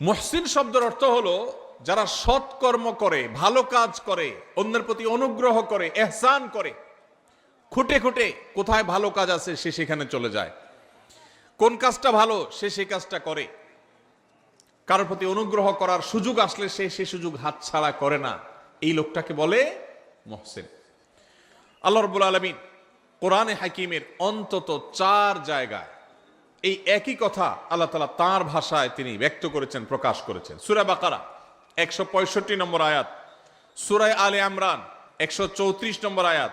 মুহসিন শব্দের অর্থ হলো যারা সৎকর্ম করে, ভালো কাজ করে, অন্যের প্রতি অনুগ্রহ করে, এহসান করে। খুঁটে খুঁটে কোথায় ভালো কাজ আছে সে সেখানে চলে যায়। কোন কাজটা ভালো সে সেই কাজটা করে। কারোর প্রতি অনুগ্রহ করার সুযোগ আসলে সে সে সুযোগ হাতছাড়া করে না। এই লোকটাকে বলে মহসিন। আল্লাহ রব্বুল আলমিন কোরআনে হাকিমের অন্তত চার জায়গায় এই একই কথা আল্লাহ তালা তাঁর ভাষায় তিনি ব্যক্ত করেছেন, প্রকাশ করেছেন। সুরা বাকারা, একশো পঁয়ষট্টি নম্বর আয়াত। সুরায় আলে আমরান, একশো চৌত্রিশ নম্বর আয়াত।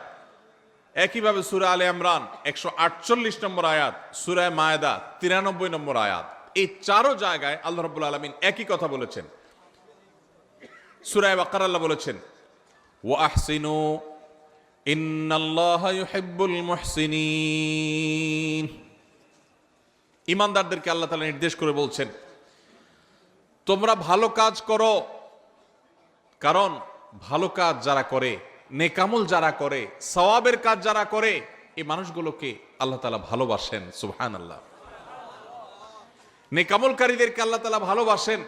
একইভাবে সুরা আলে আমরান, একশো আটচল্লিশ নম্বর আয়াত। সুরায় মায়দা, তিরানব্বই নম্বর আয়াত। এই চারো জায়গায় আল্লাহ রব্বুল আলমিন একই কথা বলেছেন। সুরায় বাকার আল্লাহ বলেছেন ও আহসিনু ইন্নাল্লাহ ইউহিব্বুল মুহসিনিন। ইমানদারদেরকে আল্লাহ তাআলা নির্দেশ করে বলছেন, তোমরা ভালো কাজ করো, কারণ ভালো কাজ যারা করে, নেকামল যারা করে, সওয়াবের কাজ যারা করে, এই মানুষগুলোকে আল্লাহ তাআলা ভালোবাসেন সুবহান আল্লাহ নেকামলকারীদেরকে আল্লাহ তাআলা ভালোবাসেন,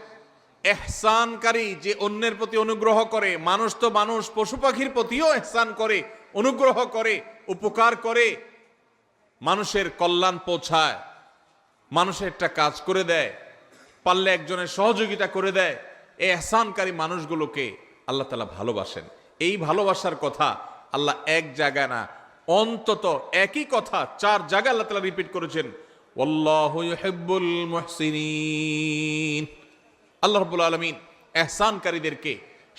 এহসানকারী যে অন্যের প্রতি অনুগ্রহ করে, মানুষ তো মানুষ, পশু পাখির প্রতিও এহসান করে, অনুগ্রহ করে, উপকার করে, মানুষের কল্যাণ পৌঁছায়। মানুষের একটা কাজ করে দেয়, পারলে একজনের সহযোগিতা করে দেয়, এই এহসানকারী মানুষগুলোকে আল্লাহ তালা ভালোবাসেন। এই ভালোবাসার কথা আল্লাহ এক জায়গায় না, অন্তত একই কথা চার জায়গায় আল্লাহ তালা রিপিট করেছেন আল্লাহ রাব্বুল আলামিন এহসানকারীদেরকে,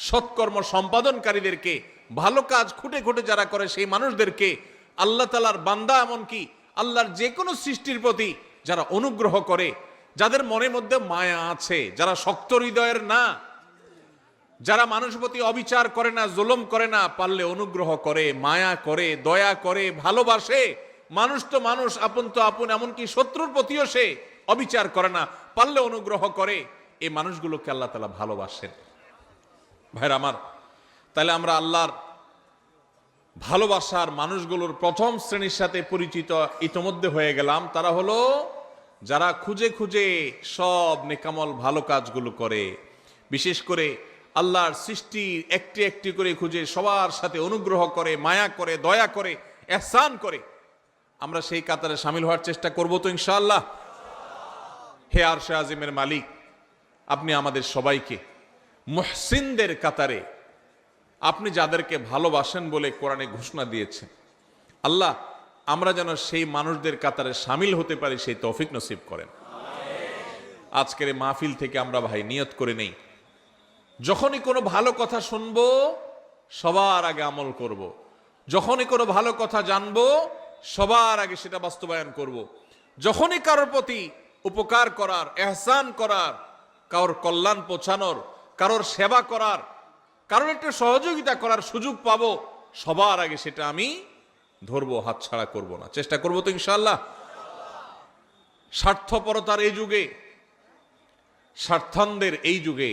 সৎকর্ম সম্পাদনকারীদেরকে, ভালো কাজ খুঁটে খুঁটে যারা করে সেই মানুষদেরকে আল্লাহ তালার বান্দা এমনকি আল্লাহর যে কোনো সৃষ্টির প্রতি যারা অনুগ্রহ করে, যাদের মনের মধ্যে মায়া আছে, যারা শক্ত হৃদয়ের না, যারা মানুষ প্রতি অবিচার করে না, জুলুম করে না, পারলে অনুগ্রহ করে, মায়া করে, দয়া করে, ভালোবাসে। মানুষ তো মানুষ, আপন তো আপন, এমনকি শত্রুর প্রতিও সে অবিচার করে না, পারলে অনুগ্রহ করে। এই মানুষগুলোকে আল্লাহ তালা ভালোবাসেন। ভাইরা আমার, তাহলে আমরা আল্লাহর ভালোবাসার মানুষগুলোর প্রথম শ্রেণির সাথে পরিচিত, ইতোমধ্যে হয়ে গেলাম। তারা হলো যারা খুঁজে খুঁজে সব নেকামল ভালো কাজগুলো করে, বিশেষ করে আল্লাহর সৃষ্টি একটি একটি করে খুঁজে সবার সাথে অনুগ্রহ করে, মায়া করে, দয়া করে, এহসান করে, আমরা সেই কাতারে সামিল হওয়ার চেষ্টা করব তো ইনশাআল্লাহ। হে আর আজিমের মালিক, আপনি আমাদের সবাইকে মহসিনদের কাতারে, আপনি যাদেরকে ভালোবাসেন বলে কোরআনে ঘোষণা দিয়েছেন, আল্লাহ আমরা যেন সেই মানুষদের কাতারে সামিল হতে পারি, সেই তৌফিক নসিব করেন আজকের মাহফিল থেকে আমরা ভাই নিয়ত করে নেই যখনই কোনো ভালো কথা শুনব, সবার আগে আমল করব। যখনই কোনো ভালো কথা জানব, সবার আগে সেটা বাস্তবায়ন করব। যখনই কারোর প্রতি উপকার করার, এহসান করার, কারোর কল্যাণ পৌঁছানোর, কারোর সেবা করার, কারোর একটা সহযোগিতা করার সুযোগ পাবো, সবার আগে সেটা আমি ধরবো হাতছাড়া করব না। চেষ্টা করব তো ইনশাল্লাহ স্বার্থপরতার এই যুগে স্বার্থান্দের এই যুগে